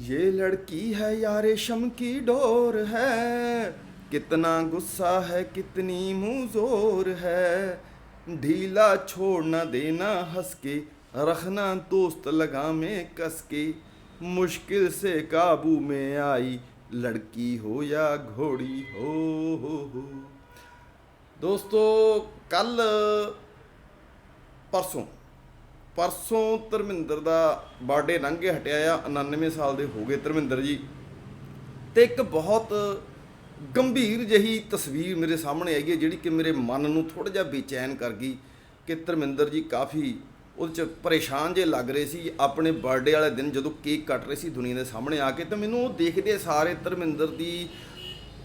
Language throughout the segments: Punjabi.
ये लड़की है यार शम की डोर है। कितना गुस्सा है, कितनी मुँह ज़ोर है। ढीला छोड़ना देना हंस के रखना दोस्त लगा में कस के मुश्किल से काबू में आई, लड़की हो या घोड़ी हो हो हो। दोस्तों, कल परसों ਪਰਸੋਂ ਧਰਮਿੰਦਰ ਦਾ ਬਰਥਡੇ ਕੇ ਹਟਿਆ ਆ 99 ਸਾਲ ਦੇ ਹੋ ਗਏ ਧਰਮਿੰਦਰ ਜੀ। ਤੇ ਇੱਕ ਬਹੁਤ ਗੰਭੀਰ ਜਹੀ ਤਸਵੀਰ ਮੇਰੇ ਸਾਹਮਣੇ ਆਈ ਹੈ, ਜਿਹੜੀ ਕਿ ਮੇਰੇ ਮਨ ਨੂੰ ਥੋੜਾ ਜਿਹਾ ਬੇਚੈਨ ਕਰ ਗਈ ਕਿ ਧਰਮਿੰਦਰ ਜੀ ਕਾਫੀ ਉਹਦੇ ਚ ਪਰੇਸ਼ਾਨ ਜੇ ਲੱਗ ਰਹੇ ਸੀ, ਆਪਣੇ ਬਰਥਡੇ ਵਾਲੇ ਦਿਨ ਜਦੋਂ ਕੇਕ ਕੱਟ ਰਹੇ ਸੀ ਦੁਨੀਆ ਦੇ ਸਾਹਮਣੇ ਆ ਕੇ। ਤਾਂ ਮੈਨੂੰ ਉਹ ਦੇਖਦੇ ਸਾਰੇ ਧਰਮਿੰਦਰ ਦੀ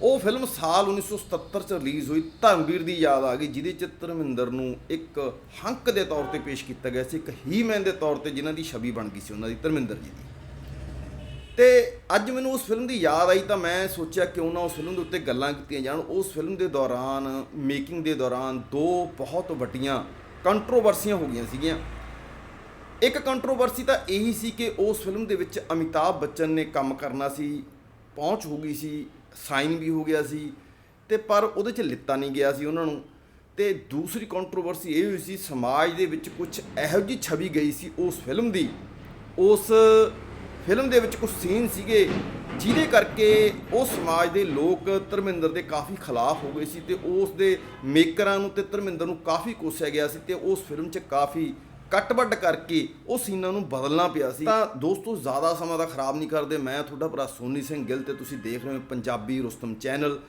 ਉਹ ਫਿਲਮ ਸਾਲ 1977 ਚ ਰਿਲੀਜ਼ ਹੋਈ, ਧਰਮਵੀਰ ਦੀ ਯਾਦ ਆ ਗਈ, ਜਿਹਦੇ ਚ ਧਰਮਿੰਦਰ ਨੂੰ ਇੱਕ ਹੰਕ ਦੇ ਤੌਰ ਤੇ ਪੇਸ਼ ਕੀਤਾ ਗਿਆ ਸੀ, ਇੱਕ ਹੀਮੈਨ ਦੇ ਤੌਰ ਤੇ ਜਿਨ੍ਹਾਂ ਦੀ ਛਵੀ ਬਣ ਗਈ ਸੀ ਉਹਨਾਂ ਦੀ, ਧਰਮਿੰਦਰ ਜੀ ਦੀ। ਤੇ ਅੱਜ ਮੈਨੂੰ ਉਸ ਫਿਲਮ ਦੀ ਯਾਦ ਆਈ ਤਾਂ ਮੈਂ ਸੋਚਿਆ ਕਿਉਂ ਨਾ ਉਸ ਫਿਲਮ ਦੇ ਉੱਤੇ ਗੱਲਾਂ ਕੀਤੀਆਂ ਜਾਣ। ਉਸ ਫਿਲਮ ਦੇ ਦੌਰਾਨ ਮੇਕਿੰਗ ਦੇ ਦੌਰਾਨ ਦੋ ਬਹੁਤ ਵੱਡੀਆਂ ਕੰਟਰੋਵਰਸੀਆਂ ਹੋ ਗਈਆਂ ਸੀਗੀਆਂ। ਇੱਕ ਕੰਟਰੋਵਰਸੀ ਤਾਂ ਇਹੀ ਸੀ ਕਿ ਉਸ ਫਿਲਮ ਦੇ ਵਿੱਚ ਅਮਿਤਾਭ ਬੱਚਨ ਨੇ ਕੰਮ ਕਰਨਾ ਸੀ, ਪਹੁੰਚ ਹੋ ਗਈ ਸੀ ਸਾਈਨ ਵੀ ਹੋ ਗਿਆ ਸੀ ਤੇ ਪਰ ਉਹਦੇ 'ਚ ਲਿੱਤਾ ਨਹੀਂ ਗਿਆ ਸੀ ਉਹਨਾਂ ਨੂੰ। ਤੇ ਦੂਸਰੀ ਕੰਟਰੋਵਰਸੀ ਇਹ ਹੋਈ ਸੀ, ਸਮਾਜ ਦੇ ਵਿੱਚ ਕੁਝ ਇਹੋ ਜਿਹੀ ਛਵੀ ਗਈ ਸੀ ਉਸ ਫਿਲਮ ਦੀ। ਉਸ ਫਿਲਮ ਦੇ ਵਿੱਚ ਕੁਝ ਸੀਨ ਸੀਗੇ ਜਿਹਦੇ ਕਰਕੇ ਉਹ ਸਮਾਜ ਦੇ ਲੋਕ ਧਰਮਿੰਦਰ ਦੇ ਕਾਫੀ ਖਿਲਾਫ ਹੋ ਗਏ ਸੀ ਤੇ ਉਸ ਦੇ ਮੇਕਰਾਂ ਨੂੰ ਤੇ ਧਰਮਿੰਦਰ ਨੂੰ ਕਾਫੀ ਕੋਸਿਆ ਗਿਆ ਸੀ ਤੇ ਉਸ ਫਿਲਮ 'ਚ ਕਾਫੀ ਕੱਟ-ਵੱਡ ਕਰਕੇ ਉਹ ਸੀਨਾਂ ਨੂੰ ਬਦਲਣਾ ਪਿਆ ਸੀ। ਤਾਂ ਦੋਸਤੋ, ਜ਼ਿਆਦਾ ਸਮਾਂ ਦਾ ਖਰਾਬ ਨਹੀਂ ਕਰਦੇ। ਮੈਂ ਤੁਹਾਡਾ ਭਰਾ ਸੋਨੀ ਸਿੰਘ ਗਿੱਲ ਤੇ ਤੁਸੀਂ ਦੇਖ ਰਹੇ ਹੋ ਪੰਜਾਬੀ ਰੁਸਤਮ ਚੈਨਲ।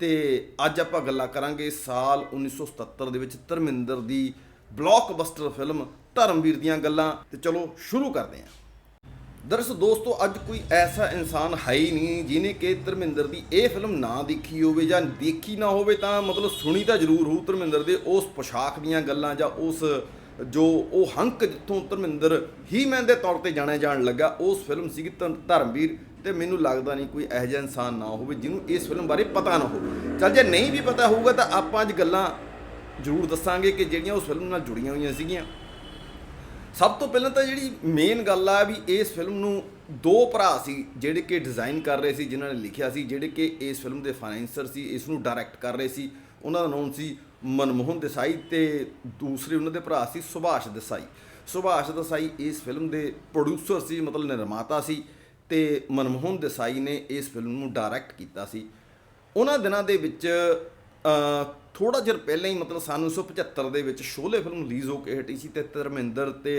ਤੇ ਅੱਜ ਆਪਾਂ ਗੱਲਾਂ ਕਰਾਂਗੇ ਸਾਲ 1977 ਦੇ ਵਿੱਚ ਧਰਮਿੰਦਰ ਦੀ ਬਲੌਕਬਸਟਰ ਫਿਲਮ ਧਰਮਵੀਰ ਦੀਆਂ ਗੱਲਾਂ। ਤੇ ਚਲੋ ਸ਼ੁਰੂ ਕਰਦੇ ਹਾਂ। ਦਰਅਸਲ ਦੋਸਤੋ, ਅੱਜ ਕੋਈ ਐਸਾ ਇਨਸਾਨ ਹੈ ਹੀ ਨਹੀਂ ਜਿਹਨੇ ਕਿ ਧਰਮਿੰਦਰ ਦੀ ਇਹ ਫਿਲਮ ਨਾ ਦੇਖੀ ਹੋਵੇ ਜਾਂ ਦੇਖੀ ਨਾ ਹੋਵੇ ਤਾਂ ਮਤਲਬ ਸੁਣੀ ਤਾਂ ਜ਼ਰੂਰ ਹੋਊ ਧਰਮਿੰਦਰ ਦੇ ਉਸ ਪੋਸ਼ਾਕ ਦੀਆਂ ਗੱਲਾਂ ਜਾਂ ਉਸ ਜੋ ਉਹ ਹੰਕ ਜਿੱਥੋਂ ਧਰਮਿੰਦਰ ਹੀ ਮੈਨ ਦੇ ਤੌਰ ਤੇ ਜਾਣਿਆ ਜਾਣ ਲੱਗਾ, ਉਸ ਫਿਲਮ ਸੀਗੀ ਧਰ- ਧਰਮਵੀਰ ਤੇ ਮੈਨੂੰ ਲੱਗਦਾ ਨਹੀਂ ਕੋਈ ਇਹੋ ਜਿਹਾ ਇਨਸਾਨ ਨਾ ਹੋਵੇ ਜਿਹਨੂੰ ਇਸ ਫਿਲਮ ਬਾਰੇ ਪਤਾ ਨਾ ਹੋਵੇ। ਚੱਲ ਜੇ ਨਹੀਂ ਵੀ ਪਤਾ ਹੋਊਗਾ ਤਾਂ ਆਪਾਂ ਅੱਜ ਗੱਲਾਂ ਜ਼ਰੂਰ ਦੱਸਾਂਗੇ ਕਿ ਜਿਹੜੀਆਂ ਉਸ ਫਿਲਮ ਨਾਲ ਜੁੜੀਆਂ ਹੋਈਆਂ ਸੀਗੀਆਂ। ਸਭ ਤੋਂ ਪਹਿਲਾਂ ਤਾਂ ਜਿਹੜੀ ਮੇਨ ਗੱਲ ਆ ਵੀ ਇਸ ਫਿਲਮ ਨੂੰ ਦੋ ਭਰਾ ਸੀ ਜਿਹੜੇ ਕਿ ਡਿਜ਼ਾਈਨ ਕਰ ਰਹੇ ਸੀ, ਜਿਨ੍ਹਾਂ ਨੇ ਲਿਖਿਆ ਸੀ, ਜਿਹੜੇ ਕਿ ਇਸ ਫਿਲਮ ਦੇ ਫਾਈਨੈਂਸਰ ਸੀ, ਇਸ ਨੂੰ ਡਾਇਰੈਕਟ ਕਰ ਰਹੇ ਸੀ। ਉਹਨਾਂ ਦਾ ਨਾਮ ਸੀ ਮਨਮੋਹਨ ਦੇਸਾਈ ਤੇ ਦੂਸਰੇ ਉਹਨਾਂ ਦੇ ਭਰਾ ਸੀ ਸੁਭਾਸ਼ ਦੇਸਾਈ। ਸੁਭਾਸ਼ ਦੇਸਾਈ ਇਸ ਫਿਲਮ ਦੇ ਪ੍ਰੋਡਿਊਸਰ ਸੀ, ਮਤਲਬ ਨਿਰਮਾਤਾ ਸੀ ਤੇ ਮਨਮੋਹਨ ਦੇਸਾਈ ਨੇ ਇਸ ਫਿਲਮ ਨੂੰ ਡਾਇਰੈਕਟ ਕੀਤਾ ਸੀ। ਉਹਨਾਂ ਦਿਨਾਂ ਦੇ ਵਿੱਚ ਥੋੜਾ ਜਿਹਾ ਪਹਿਲਾਂ ਹੀ ਮਤਲਬ ਸਨ 1975 ਦੇ ਵਿੱਚ ਸ਼ੋਲੇ ਫਿਲਮ ਰਿਲੀਜ਼ ਹੋ ਕੇ ਹਟੀ ਸੀ ਤੇ ਧਰਮਿੰਦਰ ਤੇ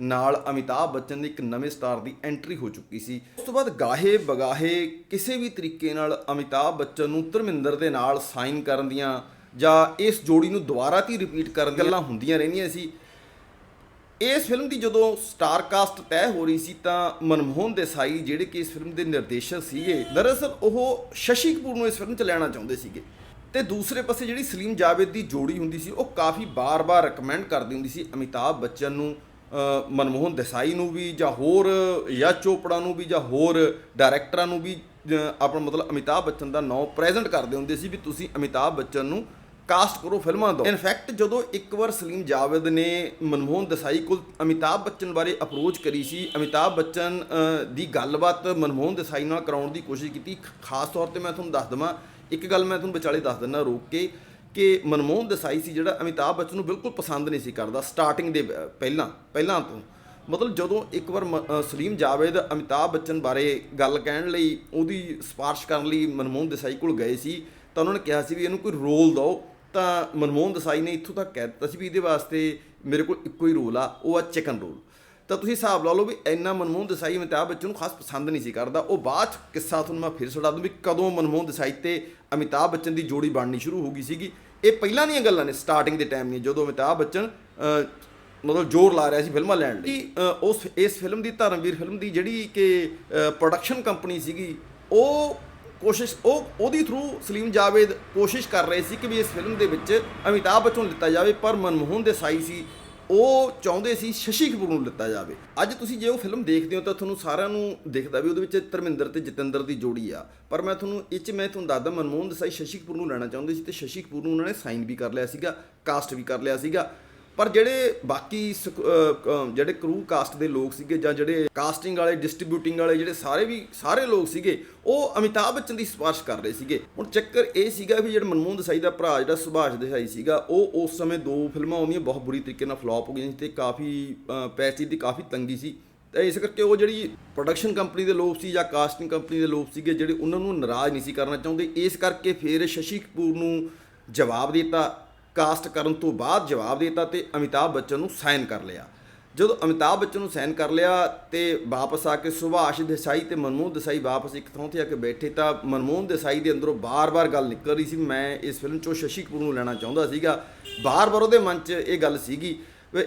ਨਾਲ ਅਮਿਤਾਭ ਬੱਚਨ ਦੀ ਇੱਕ ਨਵੇਂ ਸਟਾਰ ਦੀ ਐਂਟਰੀ ਹੋ ਚੁੱਕੀ ਸੀ। ਉਸ ਤੋਂ ਬਾਅਦ ਗਾਹੇ ਬਗਾਹੇ ਕਿਸੇ ਵੀ ਤਰੀਕੇ ਨਾਲ ਅਮਿਤਾਭ ਬੱਚਨ ਨੂੰ ਧਰਮਿੰਦਰ ਦੇ ਨਾਲ ਸਾਈਨ ਕਰਨ ਦੀਆਂ ਜਾਂ ਇਸ ਜੋੜੀ ਨੂੰ ਦੁਬਾਰਾ ਤੀ ਰਿਪੀਟ ਕਰਨ ਦੀਆਂ ਗੱਲਾਂ ਹੁੰਦੀਆਂ ਰਹਿੰਦੀਆਂ ਸੀ। ਇਸ ਫਿਲਮ ਦੀ ਜਦੋਂ ਸਟਾਰ ਕਾਸਟ ਤੈਅ ਹੋ ਰਹੀ ਸੀ ਤਾਂ ਮਨਮੋਹਨ ਦੇਸਾਈ ਜਿਹੜੇ ਕਿ ਇਸ ਫਿਲਮ ਦੇ ਨਿਰਦੇਸ਼ਕ ਸੀਗੇ, ਦਰਅਸਲ ਉਹ ਸ਼ਸ਼ੀ ਕਪੂਰ ਨੂੰ ਇਸ ਫਿਲਮ 'ਚ ਲੈਣਾ ਚਾਹੁੰਦੇ ਸੀਗੇ। ਤੇ ਦੂਸਰੇ ਪਾਸੇ ਜਿਹੜੀ ਸਲੀਮ ਜਾਵੇਦ ਦੀ ਜੋੜੀ ਹੁੰਦੀ ਸੀ, ਉਹ ਕਾਫੀ ਬਾਰ-ਬਾਰ ਰეკਮੈਂਡ ਕਰਦੀ ਹੁੰਦੀ ਸੀ ਅਮਿਤਾਭ ਬੱਚਨ ਨੂੰ ਮਨਮੋਹਨ ਦੇਸਾਈ ਨੂੰ ਵੀ ਜਾਂ ਹੋਰ ਯਸ਼ ਚੋਪੜਾ ਨੂੰ ਵੀ ਜਾਂ ਹੋਰ ਡਾਇਰੈਕਟਰਾਂ ਨੂੰ ਵੀ ਆਪਣਾ ਮਤਲਬ ਅਮਿਤਾਭ ਬੱਚਨ ਦਾ ਨਾਮ ਪ੍ਰੈਜ਼ੈਂਟ ਕਰਦੇ ਹੁੰਦੇ ਸੀ ਵੀ ਤੁਸੀਂ ਅਮਿਤਾਭ ਬੱਚਨ ਨੂੰ ਕਾਸਟ ਕਰੋ ਫਿਲਮਾਂ ਦਾ ਇਨਫੈਕਟ ਜਦੋਂ ਇੱਕ ਵਾਰ ਸਲੀਮ ਜਾਵੇਦ ਨੇ ਮਨਮੋਹਨ ਦੇਸਾਈ ਕੋਲ ਅਮਿਤਾਭ ਬੱਚਨ ਬਾਰੇ ਅਪਰੋਚ ਕਰੀ ਸੀ, ਅਮਿਤਾਭ ਬੱਚਨ ਦੀ ਗੱਲਬਾਤ ਮਨਮੋਹਨ ਦੇਸਾਈ ਨਾਲ ਕਰਾਉਣ ਦੀ ਕੋਸ਼ਿਸ਼ ਕੀਤੀ। ਖਾਸ ਤੌਰ ਤੇ ਮੈਂ ਤੁਹਾਨੂੰ ਦੱਸ ਦਵਾਂ, ਇੱਕ ਗੱਲ ਮੈਂ ਤੁਹਾਨੂੰ ਵਿਚਾਲੇ ਦੱਸ ਦਿੰਦਾ ਰੋਕ ਕੇ, ਕਿ ਮਨਮੋਹਨ ਦੇਸਾਈ ਸੀ ਜਿਹੜਾ ਅਮਿਤਾਭ ਬੱਚਨ ਨੂੰ ਬਿਲਕੁਲ ਪਸੰਦ ਨਹੀਂ ਸੀ ਕਰਦਾ ਸਟਾਰਟਿੰਗ ਦੇ ਪਹਿਲਾਂ ਪਹਿਲਾਂ ਤੋਂ। ਮਤਲਬ ਜਦੋਂ ਇੱਕ ਵਾਰ ਮ- ਸਲੀਮ ਜਾਵੇਦ ਅਮਿਤਾਭ ਬੱਚਨ ਬਾਰੇ ਗੱਲ ਕਹਿਣ ਲਈ ਉਹਦੀ ਸਿਫਾਰਿਸ਼ ਕਰਨ ਲਈ ਮਨਮੋਹਨ ਦੇਸਾਈ ਕੋਲ ਗਏ ਸੀ, ਤਾਂ ਉਹਨਾਂ ਨੇ ਕਿਹਾ ਸੀ ਵੀ ਇਹਨੂੰ ਕੋਈ ਰੋਲ ਦਿਓ। ਤਾਂ ਮਨਮੋਹਨ ਦੇਸਾਈ ਨੇ ਇੱਥੋਂ ਤੱਕ ਕਹਿ ਦਿੱਤਾ ਸੀ ਵੀ ਇਹਦੇ ਵਾਸਤੇ ਮੇਰੇ ਕੋਲ ਇੱਕੋ ਹੀ ਰੋਲ ਆ ਉਹ ਆ ਚਿਕਨ ਰੋਲ ਤਾਂ ਤੁਸੀਂ ਹਿਸਾਬ ਲਾ ਲਓ ਵੀ ਇੰਨਾ ਮਨਮੋਹਨ ਦੇਸਾਈ ਅਮਿਤਾਭ ਬੱਚਨ ਨੂੰ ਖਾਸ ਪਸੰਦ ਨਹੀਂ ਸੀ ਕਰਦਾ। ਉਹ ਬਾਅਦ 'ਚ ਕਿੱਸਾ ਤੁਹਾਨੂੰ ਮੈਂ ਫਿਰ ਸੁਣਾ ਦੂੰ ਵੀ ਕਦੋਂ ਮਨਮੋਹਨ ਦੇਸਾਈ ਤੇ ਅਮਿਤਾਭ ਬੱਚਨ ਦੀ ਜੋੜੀ ਬਣਨੀ ਸ਼ੁਰੂ ਹੋ ਗਈ ਸੀਗੀ। ਇਹ ਪਹਿਲਾਂ ਦੀਆਂ ਗੱਲਾਂ ਨੇ ਸਟਾਰਟਿੰਗ ਦੇ ਟਾਈਮ ਦੀਆਂ ਜਦੋਂ ਅਮਿਤਾਭ ਬੱਚਨ ਮਤਲਬ ਜ਼ੋਰ ਲਾ ਰਿਹਾ ਸੀ ਫਿਲਮਾਂ ਲੈਣ ਲਈ। ਉਸ ਇਸ ਫਿਲਮ ਦੀ ਧਰਮਵੀਰ ਫਿਲਮ ਦੀ ਜਿਹੜੀ ਕਿ ਪ੍ਰੋਡਕਸ਼ਨ ਕੰਪਨੀ ਸੀਗੀ ਉਹ ਕੋਸ਼ਿਸ਼ ਉਹ ਉਹਦੀ ਥਰੂ ਸਲੀਮ ਜਾਵੇਦ ਕੋਸ਼ਿਸ਼ ਕਰ ਰਹੇ ਸੀ ਕਿ ਵੀ ਇਸ ਫਿਲਮ ਦੇ ਵਿੱਚ ਅਮਿਤਾਭ ਬੱਚਨ ਨੂੰ ਲਿੱਤਾ ਜਾਵੇ, ਪਰ ਮਨਮੋਹਨ ਦੇਸਾਈ ਸੀ। ਉਹ ਚਾਹੁੰਦੇ ਸੀ ਸ਼ਸ਼ੀ ਕਪੂਰ ਨੂੰ ਲਿੱਤਾ ਜਾਵੇ। ਅੱਜ ਤੁਸੀਂ ਜੇ ਉਹ ਫਿਲਮ ਦੇਖਦੇ ਹੋ ਤਾਂ ਤੁਹਾਨੂੰ ਸਾਰਿਆਂ ਨੂੰ ਦਿਖਦਾ ਵੀ ਉਹਦੇ ਵਿੱਚ ਧਰਮਿੰਦਰ ਤੇ ਜਤਿੰਦਰ ਦੀ ਜੋੜੀ ਆ। ਪਰ ਮੈਂ ਤੁਹਾਨੂੰ ਇਹ 'ਚ ਮੈਂ ਤੁਹਾਨੂੰ ਦੱਸਦਾ, ਮਨਮੋਹਨ ਦੇਸਾਈ ਸ਼ਸ਼ੀ ਕਪੂਰ ਨੂੰ ਲੈਣਾ ਚਾਹੁੰਦੇ ਸੀ ਤੇ ਸ਼ਸ਼ੀ ਕਪੂਰ ਨੂੰ ਉਹਨਾਂ ਨੇ ਸਾਈਨ ਵੀ ਕਰ ਲਿਆ ਸੀਗਾ ਕਾਸਟ ਵੀ ਕਰ ਲਿਆ ਸੀਗਾ। ਪਰ ਜਿਹੜੇ ਬਾਕੀ ਸਕ- ਜਿਹੜੇ ਕਰੂ ਕਾਸਟ ਦੇ ਲੋਕ ਸੀਗੇ ਜਾਂ ਜਿਹੜੇ ਕਾਸਟਿੰਗ ਵਾਲੇ ਡਿਸਟ੍ਰੀਬਿਊਟਿੰਗ ਵਾਲੇ, ਜਿਹੜੇ ਸਾਰੇ ਵੀ, ਸਾਰੇ ਲੋਕ ਸੀਗੇ, ਉਹ ਅਮਿਤਾਭ ਬੱਚਨ ਦੀ ਸਿਫਾਰਿਸ਼ ਕਰ ਰਹੇ ਸੀਗੇ। ਹੁਣ ਚੱਕਰ ਇਹ ਸੀਗਾ ਵੀ ਜਿਹੜਾ ਮਨਮੋਹਨ ਦੇਸਾਈ ਦਾ ਭਰਾ, ਜਿਹੜਾ ਸੁਭਾਸ਼ ਦੇਸਾਈ ਸੀਗਾ, ਉਹ ਉਸ ਸਮੇਂ ਦੋ ਫਿਲਮਾਂ ਉਹਦੀਆਂ ਬਹੁਤ ਬੁਰੀ ਤਰੀਕੇ ਨਾਲ ਫਲॉप ਹੋ ਗਈਆਂ ਸੀ ਤੇ ਕਾਫੀ ਪੈਸੇ ਦੀ ਕਾਫੀ ਤੰਗੀ ਸੀ। ਤੇ ਇਸ ਕਰਕੇ ਉਹ ਜਿਹੜੀ ਪ੍ਰੋਡਕਸ਼ਨ ਕੰਪਨੀ ਦੇ ਲੋਕ ਸੀ ਜਾਂ ਕਾਸਟਿੰਗ ਕੰਪਨੀ ਦੇ ਲੋਕ ਸੀਗੇ, ਜਿਹੜੇ ਉਹਨਾਂ ਨੂੰ ਨਾਰਾਜ਼ ਨਹੀਂ ਸੀ ਕਰਨਾ ਚਾਹੁੰਦੇ, ਇਸ ਕਰਕੇ ਫਿਰ ਸ਼ਸ਼ੀ ਕਪੂਰ ਨੂੰ ਜਵਾਬ ਦਿੱਤਾ। ਕਾਸਟ ਕਰਨ ਤੋਂ ਬਾਅਦ ਜਵਾਬ ਦਿੱਤਾ ਤੇ ਅਮਿਤਾਭ ਬੱਚਨ ਨੂੰ ਸਾਈਨ ਕਰ ਲਿਆ। ਜਦੋਂ ਅਮਿਤਾਭ ਬੱਚਨ ਨੂੰ ਸਾਈਨ ਕਰ ਲਿਆ ਤੇ ਵਾਪਸ ਆ ਕੇ ਸੁਭਾਸ਼ ਦੇਸਾਈ ਤੇ ਮਨਮੋਹਨ ਦੇਸਾਈ ਵਾਪਸ ਇੱਕ ਥਾਂ ਤੇ ਆ ਕੇ ਬੈਠੇ ਤਾਂ ਮਨਮੋਹਨ ਦੇਸਾਈ ਦੇ ਅੰਦਰੋਂ ਬਾਰ-ਬਾਰ ਗੱਲ ਨਿਕਲ ਰਹੀ ਸੀ। ਮੈਂ ਇਸ ਫਿਲਮ 'ਚੋਂ ਸ਼ਸ਼ੀ ਕਪੂਰ ਨੂੰ ਲੈਣਾ ਚਾਹੁੰਦਾ ਸੀਗਾ। ਬਾਰ-ਬਾਰ ਉਹਦੇ ਮਨ 'ਚ ਇਹ ਗੱਲ ਸੀਗੀ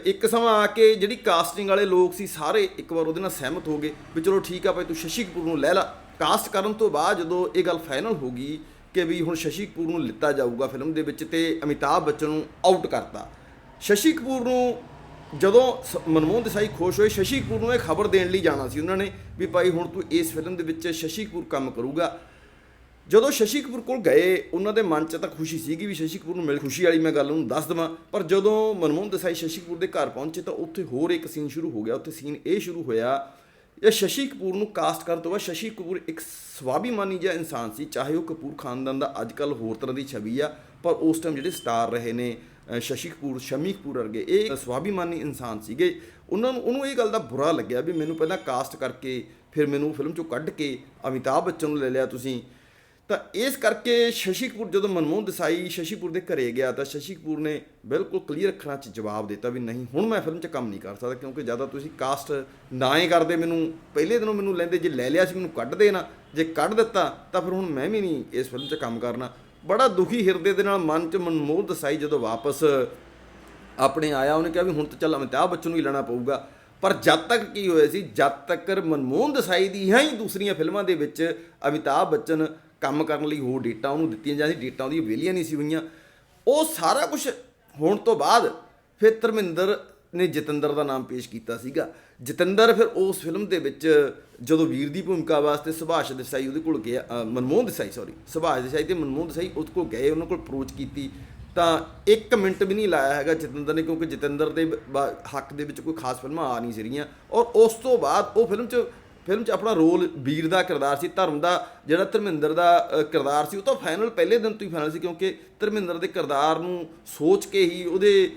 ਇੱਕ ਸਮਾਂ ਆ ਕੇ ਜਿਹੜੀ ਕਾਸਟਿੰਗ ਵਾਲੇ ਲੋਕ ਸੀ ਸਾਰੇ ਇੱਕ ਵਾਰ ਉਹਦੇ ਨਾਲ ਸਹਿਮਤ ਹੋ ਗਏ ਵੀ ਚਲੋ ਠੀਕ ਆ ਭਾਈ ਤੂੰ ਸ਼ਸ਼ੀ ਕਪੂਰ ਨੂੰ ਲੈ ਲਾ। ਕਾਸਟ ਕਰਨ ਤੋਂ ਬਾਅਦ ਜਦੋਂ ਇਹ ਗੱਲ ਫਾਈਨਲ ਹੋ ਗਈ ਕਿ ਵੀ ਹੁਣ ਸ਼ਸ਼ੀ ਕਪੂਰ ਨੂੰ ਲਿੱਤਾ ਜਾਊਗਾ ਫਿਲਮ ਦੇ ਵਿੱਚ ਤੇ ਅਮਿਤਾਭ ਬੱਚਨ ਨੂੰ ਆਊਟ ਕਰਤਾ। ਸ਼ਸ਼ੀ ਕਪੂਰ ਨੂੰ ਜਦੋਂ ਸ- ਮਨਮੋਹਨ ਦੇਸਾਈ ਖੁਸ਼ ਹੋਏ, ਸ਼ਸ਼ੀ ਕਪੂਰ ਨੂੰ ਇਹ ਖਬਰ ਦੇਣ ਲਈ ਜਾਣਾ ਸੀ ਉਹਨਾਂ ਨੇ ਵੀ ਭਾਈ ਹੁਣ ਤੂੰ ਇਸ ਫਿਲਮ ਦੇ ਵਿੱਚ ਸ਼ਸ਼ੀ ਕਪੂਰ ਕੰਮ ਕਰੂਗਾ। ਜਦੋਂ ਸ਼ਸ਼ੀ ਕਪੂਰ ਕੋਲ ਗਏ, ਉਹਨਾਂ ਦੇ ਮਨ 'ਚ ਤਾਂ ਖੁਸ਼ੀ ਸੀਗੀ ਵੀ ਸ਼ਸ਼ੀ ਕਪੂਰ ਨੂੰ ਮਿਲ ਖੁਸ਼ੀ ਵਾਲੀ ਮੈਂ ਗੱਲ ਉਹਨੂੰ ਦੱਸ ਦਵਾਂ। ਪਰ ਜਦੋਂ ਮਨਮੋਹਨ ਦੇਸਾਈ ਸ਼ਸ਼ੀ ਕਪੂਰ ਦੇ ਘਰ ਪਹੁੰਚੇ ਤਾਂ ਉੱਥੇ ਹੋਰ ਇੱਕ ਸੀਨ ਸ਼ੁਰੂ ਹੋ ਗਿਆ। ਉੱਥੇ ਸੀਨ ਇਹ ਸ਼ੁਰੂ ਹੋਇਆ ਜਾਂ ਸ਼ਸ਼ੀ ਕਪੂਰ ਨੂੰ ਕਾਸਟ ਕਰਨ ਤੋਂ ਬਾਅਦ ਸ਼ਸ਼ੀ ਕਪੂਰ ਇੱਕ ਸਵਾਭਿਮਾਨੀ ਜਿਹਾ ਇਨਸਾਨ ਸੀ, ਚਾਹੇ ਉਹ ਕਪੂਰ ਖਾਨਦਾਨ ਦਾ ਅੱਜਕੱਲ ਹੋਰ ਤਰ੍ਹਾਂ ਦੀ ਛਵੀ ਆ, ਪਰ ਉਸ ਟਾਈਮ ਜਿਹੜੇ ਸਟਾਰ ਰਹੇ ਨੇ ਸ਼ਸ਼ੀ ਕਪੂਰ, ਸ਼ਮੀ ਕਪੂਰ ਵਰਗੇ, ਇਹ ਸਵਾਭਿਮਾਨੀ ਇਨਸਾਨ ਸੀਗੇ। ਉਹਨਾਂ ਨੂੰ, ਉਹਨੂੰ ਇਹ ਗੱਲ ਦਾ ਬੁਰਾ ਲੱਗਿਆ ਵੀ ਮੈਨੂੰ ਪਹਿਲਾਂ ਕਾਸਟ ਕਰਕੇ, ਫਿਰ ਮੈਨੂੰ ਫਿਲਮ ਚੋਂ ਕੱਢ ਕੇ ਅਮਿਤਾਭ ਬੱਚਨ ਨੂੰ ਲੈ ਲਿਆ ਤੁਸੀਂ। ਤਾਂ ਇਸ ਕਰਕੇ ਸ਼ਸ਼ੀ ਕਪੂਰ ਜਦੋਂ ਮਨਮੋਹਨ ਦੇਸਾਈ ਸ਼ਸ਼ੀ ਦੇ ਘਰੇ ਗਿਆ ਤਾਂ ਸ਼ਸ਼ੀ ਕਪੂਰ ਨੇ ਬਿਲਕੁਲ ਕਲੀਅਰ ਅੱਖਰਾਂ 'ਚ ਜਵਾਬ ਦਿੱਤਾ ਵੀ ਨਹੀਂ, ਹੁਣ ਮੈਂ ਫਿਲਮ 'ਚ ਕੰਮ ਨਹੀਂ ਕਰ ਸਕਦਾ ਕਿਉਂਕਿ ਜ਼ਿਆਦਾ ਤੁਸੀਂ ਕਾਸਟ ਨਾ ਹੀ ਕਰਦੇ ਮੈਨੂੰ, ਪਹਿਲੇ ਦਿਨੋਂ ਮੈਨੂੰ ਲੈਂਦੇ, ਜੇ ਲੈ ਲਿਆ ਸੀ ਮੈਨੂੰ ਕੱਢ ਦੇਣਾ, ਜੇ ਕੱਢ ਦਿੱਤਾ ਤਾਂ ਫਿਰ ਹੁਣ ਮੈਂ ਵੀ ਨਹੀਂ ਇਸ ਫਿਲਮ 'ਚ ਕੰਮ ਕਰਨਾ। ਬੜਾ ਦੁਖੀ ਹਿਰਦੇ ਦੇ ਨਾਲ ਮਨ 'ਚ ਮਨਮੋਹਨ ਦੇਸਾਈ ਜਦੋਂ ਵਾਪਸ ਆਪਣੇ ਆਇਆ, ਉਹਨੇ ਕਿਹਾ ਵੀ ਹੁਣ ਤਾਂ ਚੱਲ ਅਮਿਤਾਭ ਬੱਚਨ ਨੂੰ ਹੀ ਲੈਣਾ ਪਊਗਾ। ਪਰ ਜਦ ਤੱਕ ਕੀ ਹੋਇਆ ਸੀ, ਜਦ ਤੱਕ ਮਨਮੋਹਨ ਦੇਸਾਈ ਦੀ ਹੀ ਦੂਸਰੀਆਂ ਫਿਲਮਾਂ ਦੇ ਵਿੱਚ ਅਮਿਤਾਭ ਬੱਚਨ ਕੰਮ ਕਰਨ ਲਈ ਹੋਰ ਡੇਟਾ ਉਹਨੂੰ ਦਿੱਤੀਆਂ ਜਾਂਦੀ ਡੇਟਾ ਉਹਦੀ ਵਿਹਲੀਆਂ ਨਹੀਂ ਸੀ ਹੋਈਆਂ। ਉਹ ਸਾਰਾ ਕੁਝ ਹੋਣ ਤੋਂ ਬਾਅਦ ਫਿਰ ਧਰਮਿੰਦਰ ਨੇ ਜਤਿੰਦਰ ਦਾ ਨਾਮ ਪੇਸ਼ ਕੀਤਾ ਸੀਗਾ। ਜਤਿੰਦਰ ਫਿਰ ਉਸ ਫਿਲਮ ਦੇ ਵਿੱਚ ਜਦੋਂ ਵੀਰ ਦੀ ਭੂਮਿਕਾ ਵਾਸਤੇ ਸੁਭਾਸ਼ ਦੇਸਾਈ ਉਹਦੇ ਕੋਲ ਗਿਆ ਮਨਮੋਹਨ ਦੇਸਾਈ ਸੌਰੀ ਸੁਭਾਸ਼ ਦੇਸਾਈ ਤੇ ਮਨਮੋਹਨ ਦੇਸਾਈ ਉਹਦੇ ਕੋਲ ਗਏ, ਉਹਨਾਂ ਕੋਲ ਅਪਰੋਚ ਕੀਤੀ। ਤਾਂ 1 ਮਿੰਟ ਵੀ ਨਹੀਂ ਲਾਇਆ ਹੈਗਾ ਜਤਿੰਦਰ ਨੇ ਕਿਉਂਕਿ ਜਤਿੰਦਰ ਦੇ ਬ- ਹੱਕ ਦੇ ਵਿੱਚ ਕੋਈ ਖਾਸ ਫਿਲਮਾਂ ਆ ਨਹੀਂ ਸੀ ਰਹੀਆਂ। ਔਰ ਉਸ ਤੋਂ ਬਾਅਦ ਉਹ ਫਿਲਮ 'ਚ ਫਿਲਮ 'ਚ ਆਪਣਾ ਰੋਲ ਵੀਰ ਦਾ ਕਿਰਦਾਰ ਸੀ, ਧਰਮ ਦਾ, ਜਿਹੜਾ ਧਰਮਿੰਦਰ ਦਾ ਕਿਰਦਾਰ ਸੀ, ਉਹ ਤਾਂ ਫਾਈਨਲ ਪਹਿਲੇ ਦਿਨ ਤੋਂ ਹੀ ਫਾਈਨਲ ਸੀ, ਕਿਉਂਕਿ ਧਰਮਿੰਦਰ ਦੇ ਕਿਰਦਾਰ ਨੂੰ ਸੋਚ ਕੇ ਹੀ ਉਹਦੇ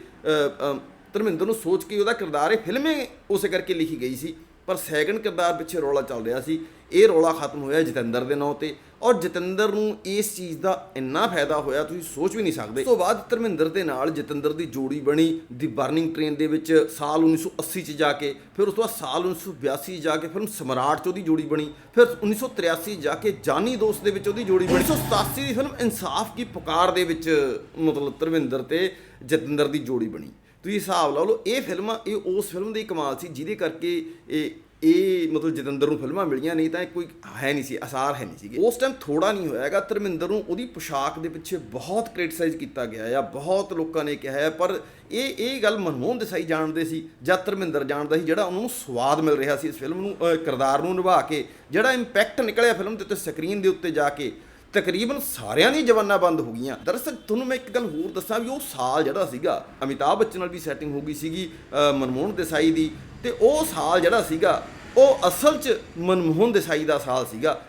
ਧਰਮਿੰਦਰ ਨੂੰ ਸੋਚ ਕੇ ਉਹਦਾ ਕਿਰਦਾਰ ਇਹ ਫਿਲਮੇ ਉਸੇ ਕਰਕੇ ਲਿਖੀ ਗਈ ਸੀ। ਪਰ ਸੈਕੰਡ ਕਿਰਦਾਰ ਪਿੱਛੇ ਰੌਲਾ ਚੱਲ ਰਿਹਾ ਸੀ। ਇਹ ਰੌਲਾ ਖਤਮ ਹੋਇਆ ਜਤਿੰਦਰ ਦੇ ਨਾਂ ਤੇ ਔਰ ਜਤਿੰਦਰ ਨੂੰ ਇਸ ਚੀਜ਼ ਦਾ ਇੰਨਾ ਫਾਇਦਾ ਹੋਇਆ, ਤੁਸੀਂ ਸੋਚ ਵੀ ਨਹੀਂ ਸਕਦੇ। ਉਸ ਤੋਂ ਬਾਅਦ ਧਰਮਿੰਦਰ ਦੇ ਨਾਲ ਜਤਿੰਦਰ ਦੀ ਜੋੜੀ ਬਣੀ ਦੀ ਬਰਨਿੰਗ ਟ੍ਰੇਨ ਦੇ ਵਿੱਚ ਸਾਲ 1980 ਚ ਜਾ ਕੇ, ਫਿਰ ਉਸ ਤੋਂ ਬਾਅਦ ਸਾਲ 1982 ਜਾ ਕੇ ਫਿਲਮ ਸਮਰਾਟ ਚ ਉਹਦੀ ਜੋੜੀ ਬਣੀ, ਫਿਰ 1983 ਜਾ ਕੇ ਜਾਨੀ ਦੋਸਤ ਦੇ ਵਿੱਚ ਉਹਦੀ ਜੋੜੀ ਬਣੀ। 1987 ਦੀ ਫਿਲਮ ਇਨਸਾਫ ਕੀ ਪੁਕਾਰ ਦੇ ਵਿੱਚ ਮਤਲਬ ਧਰਮਿੰਦਰ ਤੇ ਜਤਿੰਦਰ ਦੀ ਜੋੜੀ ਬਣੀ। ਤੁਸੀਂ ਹਿਸਾਬ ਲਾ ਲਓ, ਇਹ ਫਿਲਮਾਂ ਇਹ ਉਸ ਫਿਲਮ ਦੀ ਕਮਾਲ ਸੀ, ਜਿਹਦੇ ਕਰਕੇ ਇਹ ਇਹ ਮਤਲਬ ਜਤਿੰਦਰ ਨੂੰ ਫਿਲਮਾਂ ਮਿਲੀਆਂ ਨਹੀਂ, ਤਾਂ ਇਹ ਕੋਈ ਹੈ ਨਹੀਂ ਸੀ, ਅਸਾਰ ਹੈ ਨਹੀਂ ਸੀਗੇ। ਉਸ ਟਾਈਮ ਥੋੜਾ ਨਹੀਂ ਹੋਇਆਗਾ ਧਰਮਿੰਦਰ ਨੂੰ ਉਹਦੀ ਪੋਸ਼ਾਕ ਦੇ ਪਿੱਛੇ ਬਹੁਤ ਕ੍ਰਿਟਿਸਾਈਜ਼ ਕੀਤਾ ਗਿਆ ਆ, ਬਹੁਤ ਲੋਕਾਂ ਨੇ ਕਿਹਾ ਹੈ ਪਰ ਇਹ ਇਹ ਗੱਲ ਮਨਮੋਹਨ ਦੇਸਾਈ ਜਾਣਦੇ ਸੀ, ਜਾਂ ਧਰਮਿੰਦਰ ਜਾਣਦਾ ਸੀ, ਜਿਹੜਾ ਉਹਨੂੰ ਸਵਾਦ ਮਿਲ ਰਿਹਾ ਸੀ ਇਸ ਫਿਲਮ ਨੂੰ ਕਿਰਦਾਰ ਨੂੰ ਨਿਭਾ ਕੇ, ਜਿਹੜਾ ਇੰਪੈਕਟ ਨਿਕਲਿਆ ਫਿਲਮ ਦੇ ਉੱਤੇ ਸਕਰੀਨ ਦੇ ਉੱਤੇ ਜਾ ਕੇ ਤਕਰੀਬਨ ਸਾਰਿਆਂ ਦੀ ਜਵਾਨਾਂ ਬੰਦ ਹੋ ਗਈਆਂ। ਦਰਅਸਲ ਤੁਹਾਨੂੰ ਮੈਂ ਇੱਕ ਗੱਲ ਹੋਰ ਦੱਸਾਂ ਵੀ ਉਹ ਸਾਲ ਜਿਹੜਾ ਸੀਗਾ, ਅਮਿਤਾਭ ਬੱਚਨ ਨਾਲ ਵੀ ਸੈਟਿੰਗ ਹੋ ਗਈ ਸੀਗੀ ਮਨਮੋਹਨ ਦੇਸਾਈ ਦੀ। ਤੇ ਉਹ ਸਾਲ ਜਿਹੜਾ ਸੀਗਾ, ਉਹ ਅਸਲ 'ਚ ਮਨਮੋਹਨ ਦੇਸਾਈ ਦਾ ਸਾਲ ਸੀਗਾ।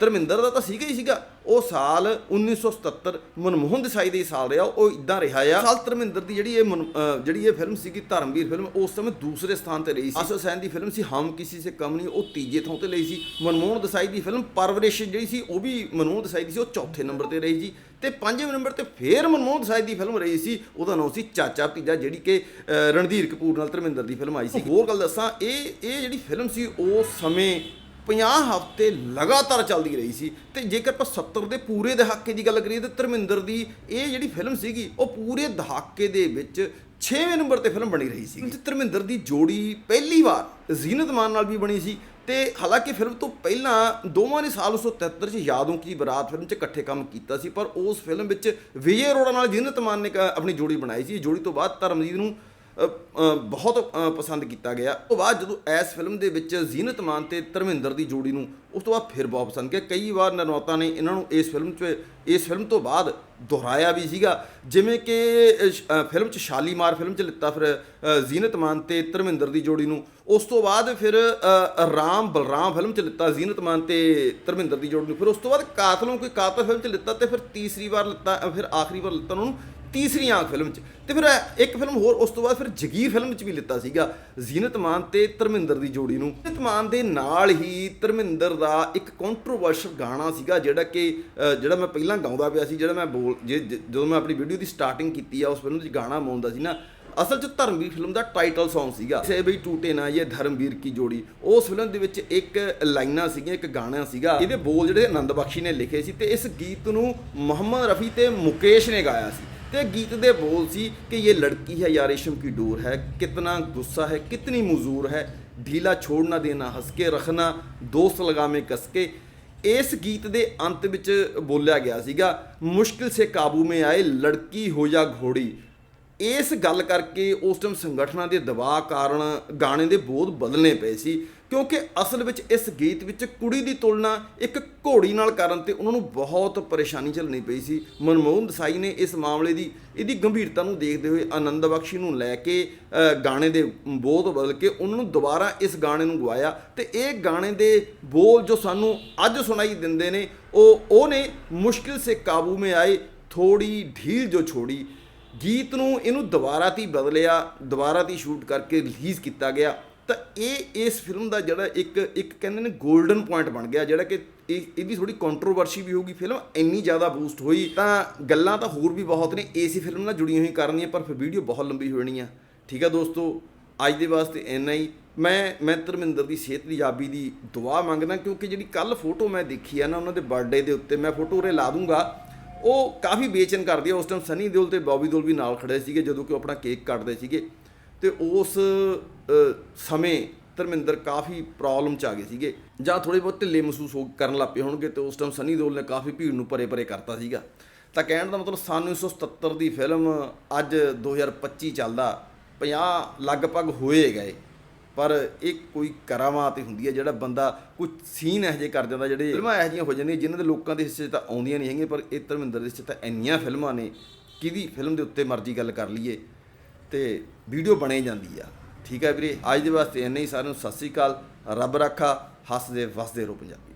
ਧਰਮਿੰਦਰ ਦਾ ਤਾਂ ਸੀਗਾ ਹੀ ਸੀਗਾ। ਉਹ ਸਾਲ 1977 ਮਨਮੋਹਨ ਦੇਸਾਈ ਦੇ ਸਾਲ ਰਿਹਾ, ਉਹ ਇਦਾਂ ਰਿਹਾ ਆ। ਸਾਲ ਧਰਮਿੰਦਰ ਦੀ ਜਿਹੜੀ ਇਹ ਮਨ- ਜਿਹੜੀ ਇਹ ਫਿਲਮ ਸੀਗੀ, ਧਰਮਵੀਰ ਫਿਲਮ, ਉਸ ਸਮੇਂ ਦੂਸਰੇ ਸਥਾਨ ਤੇ ਰਹੀ ਸੀ। ਆਸੋ ਸੈਨ ਦੀ ਫਿਲਮ ਸੀ ਹਮ ਕਿਸੇ ਸੇ ਕਮ ਨਹੀਂ, ਉਹ ਤੀਜੇ ਥਾਂ ਤੇ ਲਈ ਸੀ। ਮਨਮੋਹਨ ਦੇਸਾਈ ਦੀ ਫਿਲਮ ਪਰਵਰਿਸ਼ ਜਿਹੜੀ ਸੀ, ਉਹ ਵੀ ਮਨਮੋਹਨ ਦੇਸਾਈ ਦੀ ਸੀ, ਉਹ ਚੌਥੇ ਨੰਬਰ ਤੇ ਰਹੀ ਜੀ ਤੇ ਪੰਜਵੇਂ ਨੰਬਰ ਤੇ ਫੇਰ ਮਨਮੋਹਨ ਦੇਸਾਈ ਦੀ ਫਿਲਮ ਰਹੀ ਸੀ, ਉਹਦਾ ਨਾਮ ਸੀ ਚਾਚਾ ਭਤੀਜਾ, ਜਿਹੜੀ ਕਿ ਰਣਧੀਰ ਕਪੂਰ ਨਾਲ ਧਰਮਿੰਦਰ ਦੀ ਫਿਲਮ ਆਈ ਸੀ। ਹੋਰ ਗੱਲ ਦੱਸਾਂ, ਇਹ ਇਹ ਜਿਹੜੀ ਫਿਲਮ ਸੀ ਉਸ ਸਮੇਂ 50 ਹਫ਼ਤੇ ਲਗਾਤਾਰ ਚੱਲਦੀ ਰਹੀ ਸੀ ਤੇ ਜੇਕਰ ਆਪਾਂ 70 ਦੇ ਪੂਰੇ ਦਹਾਕੇ ਦੀ ਗੱਲ ਕਰੀਏ ਤਾਂ ਧਰਮਿੰਦਰ ਦੀ ਇਹ ਜਿਹੜੀ ਫਿਲਮ ਸੀਗੀ ਉਹ ਪੂਰੇ ਦਹਾਕੇ ਦੇ ਵਿੱਚ 6ਵੇਂ ਨੰਬਰ ਤੇ ਫਿਲਮ ਬਣੀ ਰਹੀ ਸੀ ਤੇ ਧਰਮਿੰਦਰ ਦੀ ਜੋੜੀ ਪਹਿਲੀ ਵਾਰ ਜ਼ੀਨਤ ਮਾਨ ਨਾਲ ਵੀ ਬਣੀ ਸੀ ਤੇ ਹਾਲਾਂਕਿ ਫਿਲਮ ਤੋਂ ਪਹਿਲਾਂ ਦੋਵਾਂ ਨੇ ਸਾਲ 1973 ਚ ਯਾਦੋਂ ਕੀ ਬਰਾਤ ਫਿਲਮ 'ਚ ਇਕੱਠੇ ਕੰਮ ਕੀਤਾ ਸੀ ਪਰ ਉਸ ਫਿਲਮ ਵਿੱਚ ਵਿਜੇ ਅਰੋੜਾ ਨਾਲ ਜ਼ੀਨਤ ਮਾਨ ਨੇ ਆਪਣੀ ਜੋੜੀ ਬਣਾਈ ਸੀ। ਜੋੜੀ ਤੋਂ ਬਾਅਦ ਧਰਮਜੀਤ ਨੂੰ ਬਹੁਤ ਪਸੰਦ ਕੀਤਾ ਗਿਆ। ਉਹ ਬਾਅਦ ਜਦੋਂ ਇਸ ਫਿਲਮ ਦੇ ਵਿੱਚ ਜ਼ੀਨਤ ਮਾਨ ਤੇ ਧਰਮਿੰਦਰ ਦੀ ਜੋੜੀ ਨੂੰ, ਉਸ ਤੋਂ ਬਾਅਦ ਫਿਰ ਬਹੁਤ ਪਸੰਦ ਕੀਤਾ। ਕਈ ਵਾਰ ਨਿਰਮਾਤਾ ਨੇ ਇਹਨਾਂ ਨੂੰ ਇਸ ਫਿਲਮ 'ਚ, ਇਸ ਫਿਲਮ ਤੋਂ ਬਾਅਦ ਦੁਹਰਾਇਆ ਵੀ ਸੀਗਾ। ਜਿਵੇਂ ਕਿ ਸ਼- ਫਿਲਮ 'ਚ ਸ਼ਾਲੀਮਾਰ ਫਿਲਮ 'ਚ ਲਿੱਤਾ ਫਿਰ ਜ਼ੀਨਤ ਮਾਨ ਤੇ ਧਰਮਿੰਦਰ ਦੀ ਜੋੜੀ ਨੂੰ। ਉਸ ਤੋਂ ਬਾਅਦ ਫਿਰ ਰਾਮ ਬਲਰਾਮ ਫਿਲਮ 'ਚ ਲਿੱਤਾ, ਜ਼ੀਨਤ ਮਾਨ ਤੇ ਧਰਮਿੰਦਰ ਦੀ ਜੋੜੀ ਨੂੰ। ਫਿਰ ਉਸ ਤੋਂ ਬਾਅਦ ਕਾਤਲੋਂ ਕੋਈ ਕਾਤਲ ਫਿਲਮ 'ਚ ਲਿੱਤਾ ਤੇ ਫਿਰ ਤੀਸਰੀ ਵਾਰ ਲਿੱਤਾ ਫਿਰ ਆਖਰੀ ਵਾਰ ਲਿੱਤਾ ਉਹਨਾਂ ਨੂੰ। ਤੀਸਰੀ ਆਂਖ ਫਿਲਮ 'ਚ। ਤੇ ਫਿਰ ਇੱਕ ਫਿਲਮ ਹੋਰ, ਉਸ ਤੋਂ ਬਾਅਦ ਫਿਰ ਜਗੀਰ ਫਿਲਮ 'ਚ ਵੀ ਲਿੱਤਾ ਸੀਗਾ, ਜ਼ੀਨਤ ਮਾਨ ਤੇ ਧਰਮਿੰਦਰ ਦੀ ਜੋੜੀ ਨੂੰ। ਜ਼ੀਨਤ ਮਾਨ ਦੇ ਨਾਲ ਹੀ ਧਰਮਿੰਦਰ ਦਾ ਇੱਕ ਕੰਟਰੋਵਰਸ਼ਲ ਗਾਣਾ ਸੀਗਾ, ਜਿਹੜਾ ਕਿ ਜਿਹੜਾ ਮੈਂ ਪਹਿਲਾਂ ਗਾਉਂਦਾ ਪਿਆ ਸੀ, ਜਿਹੜਾ ਮੈਂ ਬੋਲ, ਜੇ- ਜਦੋਂ ਮੈਂ ਆਪਣੀ ਵੀਡੀਓ ਦੀ ਸਟਾਰਟਿੰਗ ਕੀਤੀ ਆ, ਉਸ ਫਿਲਮ 'ਚ ਗਾਣਾ ਮਾਉਂਦਾ ਸੀ ਨਾ, ਅਸਲ 'ਚ ਧਰਮਵੀਰ ਫਿਲਮ ਦਾ ਟਾਈਟਲ Song ਸੀਗਾ। ਸੇ ਬਈ ਟੂਟੇ ਨਾ ਇਹ ਧਰਮਵੀਰ ਕੀ ਜੋੜੀ। ਉਸ ਫਿਲਮ ਦੇ ਵਿੱਚ ਇੱਕ ਲਾਈਨਾਂ ਸੀਗੀਆਂ, ਇੱਕ ਗਾਣਾ ਸੀਗਾ ਇਹਦੇ ਬੋਲ ਜਿਹੜੇ ਆਨੰਦ ਬਖਸ਼ੀ ਨੇ ਲਿਖੇ ਸੀ, ਤੇ ਇਸ ਗੀਤ ਨੂੰ ਮੁਹੰਮਦ ਰਫੀ ਤੇ ਮੁਕੇਸ਼ ਨੇ ਗਾਇਆ ਸੀ। ਤੇ ਗੀਤ ਦੇ ਬੋਲ ਸੀ ਕਿ ਇਹ ਲੜਕੀ ਹੈ ਯਾ ਰੇਸ਼ਮ ਕੀ ਡੋਰ ਹੈ, ਕਿਤਨਾ ਗੁੱਸਾ ਹੈ, ਕਿਤਨੀ ਮਜ਼ੂਰ ਹੈ, ਢੀਲਾ ਛੋੜਨਾ ਦੇਣਾ, ਹੱਸ ਕੇ ਰੱਖਣਾ, ਦੋਸਤ ਲਗਾਵੇਂ ਕਸ ਕੇ। ਇਸ ਗੀਤ ਦੇ ਅੰਤ ਵਿੱਚ ਬੋਲਿਆ ਗਿਆ ਸੀਗਾ, ਮੁਸ਼ਕਿਲ ਸੇ ਕਾਬੂ ਮੇ ਆਏ, ਲੜਕੀ ਹੋ ਜਾ ਘੋੜੀ। ਇਸ ਗੱਲ ਕਰਕੇ ਉਸ ਟਾਈਮ ਸੰਗਠਨਾਂ ਦੇ ਦਬਾਅ ਕਾਰਨ ਗਾਣੇ ਦੇ ਬੋਧ ਬਦਲਨੇ ਪਏ ਸੀ, ਕਿਉਂਕਿ ਅਸਲ ਵਿੱਚ ਇਸ ਗੀਤ ਵਿੱਚ ਕੁੜੀ ਦੀ ਤੁਲਨਾ ਇੱਕ ਘੋੜੀ ਨਾਲ ਕਰਨ ਤੇ ਉਹਨਾਂ ਨੂੰ ਬਹੁਤ ਪਰੇਸ਼ਾਨੀ ਝੱਲਣੀ ਪਈ ਸੀ। ਮਨਮੋਹਨ ਦਸਾਈ ਨੇ ਇਸ ਮਾਮਲੇ ਦੀ ਇਹਦੀ ਗੰਭੀਰਤਾ ਨੂੰ ਦੇਖਦੇ ਹੋਏ ਆਨੰਦ ਬਖਸ਼ੀ ਨੂੰ ਲੈ ਕੇ ਗਾਣੇ ਦੇ ਬੋਧ ਬਦਲ ਕੇ ਉਹਨਾਂ ਨੂੰ ਦੁਬਾਰਾ ਇਸ ਗਾਣੇ ਨੂੰ ਗਵਾਇਆ ਤੇ ਇਹ ਗਾਣੇ ਦੇ ਬੋਲ ਜੋ ਸਾਨੂੰ ਅੱਜ ਸੁਣਾਈ ਦਿੰਦੇ ਨੇ, ਉਹ ਉਹ ਨੇ ਮੁਸ਼ਕਿਲ ਸੇ ਕਾਬੂ ਮੇ ਆਏ, ਥੋੜੀ ਢੀਲ ਜੋ ਛੋੜੀ। ਗੀਤ ਨੂੰ ਇਹਨੂੰ ਦੁਬਾਰਾ ਤੀ ਬਦਲਿਆ, ਦੁਬਾਰਾ ਤੀ ਸ਼ੂਟ ਕਰਕੇ ਰਿਲੀਜ਼ ਕੀਤਾ ਗਿਆ। ਤਾਂ ਇਹ, ਇਸ ਫਿਲਮ ਦਾ ਜਿਹੜਾ ਇੱਕ ਇੱਕ ਕਹਿੰਦੇ ਨੇ 골ਡਨ ਪੁਆਇੰਟ ਬਣ ਗਿਆ, ਜਿਹੜਾ ਕਿ ਇਹ, ਇਹਦੀ ਥੋੜੀ ਕੰਟਰੋਵਰਸੀ ਵੀ ਹੋਊਗੀ ਫਿਲਮ ਇੰਨੀ ਜ਼ਿਆਦਾ ਬੂਸਟ ਹੋਈ, ਤਾਂ ਗੱਲਾਂ ਤਾਂ ਹੋਰ ਵੀ ਬਹੁਤ ਨੇ ਇਸੇ ਫਿਲਮ ਨਾਲ ਜੁੜੀਆਂ ਹੋਈ ਕਰਨੀਆਂ, ਪਰ ਫਿਰ ਵੀਡੀਓ ਬਹੁਤ ਲੰਬੀ ਹੋ ਜਾਣੀ ਆ। ਠੀਕ ਆ ਦੋਸਤੋ, ਅੱਜ ਦੇ ਵਾਸਤੇ ਇੰਨਾ ਹੀ। ਮੈਂ ਮੈਂ ਧਰਮਿੰਦਰ ਦੀ ਸਿਹਤ ਦੀ ਯਾਬੀ ਦੀ ਦੁਆ ਮੰਗਦਾ, ਕਿਉਂਕਿ ਜਿਹੜੀ ਕੱਲ ਫੋਟੋ ਮੈਂ ਦੇਖੀ ਆ ਨਾ, ਉਹਨਾਂ ਦੇ ਬਰਥਡੇ ਦੇ ਉੱਤੇ, ਮੈਂ ਫੋਟੋ ਉਰੇ ਲਾ ਦੂੰਗਾ। ਉਹ ਕਾਫੀ ਬੇਚੈਨ ਕਰਦੀ ਆ। ਉਸ ਟਾਈਮ ਸਨੀ ਦਿਓਲ ਤੇ ਬੌਬੀ ਦਿਓਲ ਵੀ ਨਾਲ ਖੜੇ ਸੀਗੇ, ਜਦੋਂ ਕਿ ਉਹ ਆਪਣਾ ਕੇਕ ਕੱਟਦੇ ਸੀਗੇ। ਤੇ ਉਸ ਸਮੇਂ ਧਰਮਿੰਦਰ ਕਾਫੀ ਪ੍ਰੋਬਲਮ ਚ ਆ ਗਏ ਸੀਗੇ। ਜਾਂ ਥੋੜੇ ਬਹੁਤ ਢਿੱਲੇ ਮਹਿਸੂਸ ਹੋ, ਕਰਨ ਲੱਗ ਪਏ ਹੋਣਗੇ ਤੇ ਉਸ ਟਾਈਮ ਸਨੀ ਦਿਓਲ ਨੇ ਕਾਫੀ ਭੀੜ ਨੂੰ ਪਰੇ ਪਰੇ ਕਰਤਾ ਸੀਗਾ। ਤਾਂ ਕਹਿਣ ਦਾ ਮਤਲਬ ਸਨ 1977 ਦੀ ਫਿਲਮ ਅੱਜ 2025 ਚੱਲਦਾ 50 ਲਗਭਗ ਹੋਏ ਗਏ। ਪਰ ਇਹ ਕੋਈ ਕਰਾਮਾਤ ਹੀ ਹੁੰਦੀ ਹੈ ਜਿਹੜਾ ਬੰਦਾ ਕੁਝ ਸੀਨ ਇਹੋ ਜਿਹੇ ਕਰ ਜਾਂਦਾ ਜਿਹੜੇ ਫਿਲਮਾਂ ਇਹੋ ਜਿਹੀਆਂ ਹੋ ਜਾਂਦੀਆਂ, ਜਿਨ੍ਹਾਂ ਦੇ ਲੋਕਾਂ ਦੇ ਹਿੱਸੇ ਤਾਂ ਆਉਂਦੀਆਂ ਨਹੀਂ ਹੈਗੀਆਂ, ਪਰ ਇਹ ਧਰਮਿੰਦਰ ਦੇ ਹਿੱਸੇ ਤਾਂ ਇੰਨੀਆਂ ਫਿਲਮਾਂ ਨੇ ਕਿਹਦੀ ਫਿਲਮ ਦੇ ਉੱਤੇ ਮਰਜ਼ੀ ਗੱਲ ਕਰ ਲਈਏ ਤੇ ਵੀਡੀਓ ਬਣੇ ਜਾਂਦੀ ਆ। ਠੀਕ ਹੈ ਵੀਰੇ, ਅੱਜ ਦੇ ਵਾਸਤੇ ਇੰਨਾ ਹੀ, ਸਾਰਿਆਂ ਨੂੰ ਸਤਿ ਸ੍ਰੀ ਅਕਾਲ, ਰੱਬ ਰੱਖਾ, ਹੱਸਦੇ ਵਸਦੇ ਰਹੋ ਪੰਜਾਬੀ।